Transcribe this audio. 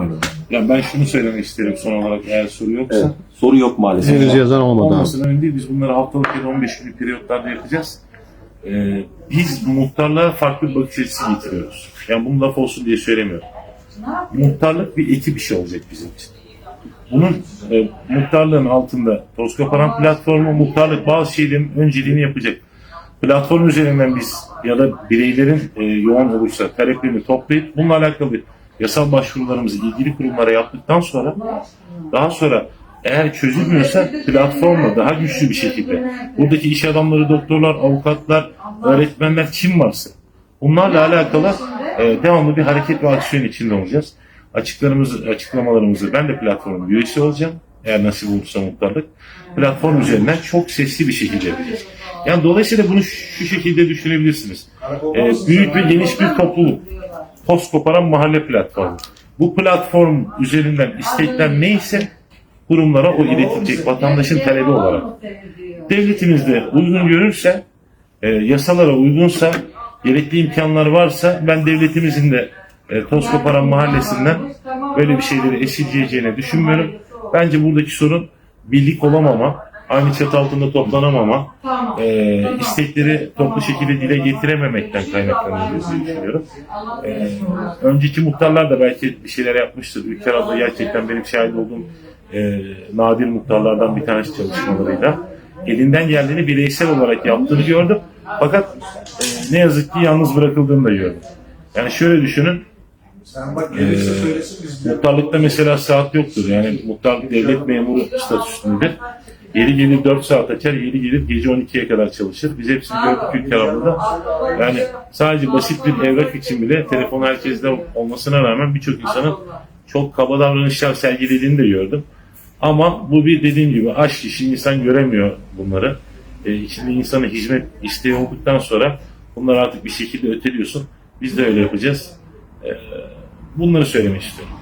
aynı. Ya ben şunu söylemek isterim son olarak eğer soru yoksa. Evet. Soru yok maalesef. Henüz yazan olmadı. Olmasın önemli değil. Biz bunları haftalık ya da 15 günlük periyotlarda yapacağız. Ee, biz muhtarlığa farklı bir bakış açısı getiriyoruz. Yani bunu laf olsun diye söylemiyorum. Muhtarlık bir ekip işi olacak bizim için. Bunun e, muhtarlığın altında toz kaparan platformu muhtarlık bazı şeylerin önceliğini yapacak. Platform üzerinden biz ya da bireylerin e, yoğun olursa taleplerini toplayıp bununla alakalı yasal başvurularımızı ilgili kurumlara yaptıktan sonra daha sonra eğer çözülmüyorsa platformla daha güçlü bir şekilde buradaki iş adamları, doktorlar, avukatlar, öğretmenler kim varsa bunlarla alakalı e, devamlı bir hareket ve aksiyon içinde olacağız. Açıklarımızı, açıklamalarımızı ben de platformun üyesi olacağım. Eğer nasip olursa muhtarlık. Platform üzerinden çok sesli bir şekilde yapacağız. Yani dolayısıyla bunu şu şekilde düşünebilirsiniz. E, büyük ve geniş bir topluluk. Post koparan mahalle platformu. Bu platform üzerinden istekler neyse kurumlara o iletilecek vatandaşın talebi olarak. Devletimiz de uygun görürse, e, yasalara uygunsa, gerekli imkanlar varsa ben devletimizin de e, toz koparan mahallesinden böyle bir şeyleri esirgeyeceğini düşünmüyorum. Bence buradaki sorun birlik olamama, aynı çatı altında toplanamama, e, istekleri toplu şekilde dile getirememekten kaynaklanıyor diye düşünüyorum. E, önceki muhtarlar da belki bir şeyler yapmıştır. Ülker abla gerçekten benim şahit olduğum e, nadir muhtarlardan bir tanesi çalışmalarıyla. Elinden geldiğini bireysel olarak yaptığını gördüm. Fakat e, ne yazık ki yalnız bırakıldığını da gördüm. Yani şöyle düşünün, ee, muhtarlıkta mesela saat yoktur. Yani muhtarlık devlet memuru statüsündedir. Yeri gelir 4 saat açar, yeri gelir gece 12'ye kadar çalışır. Biz hepsini gördük ülke arabada. Yani sadece basit bir evrak için bile telefon herkeste olmasına rağmen birçok insanın çok kaba davranışlar sergilediğini de gördüm. Ama bu bir dediğim gibi aşk işi insan göremiyor bunları. Ee, içinde insana hizmet isteği olduktan sonra bunları artık bir şekilde öteliyorsun. Biz de öyle yapacağız. Ee, bunları söylemek istiyorum.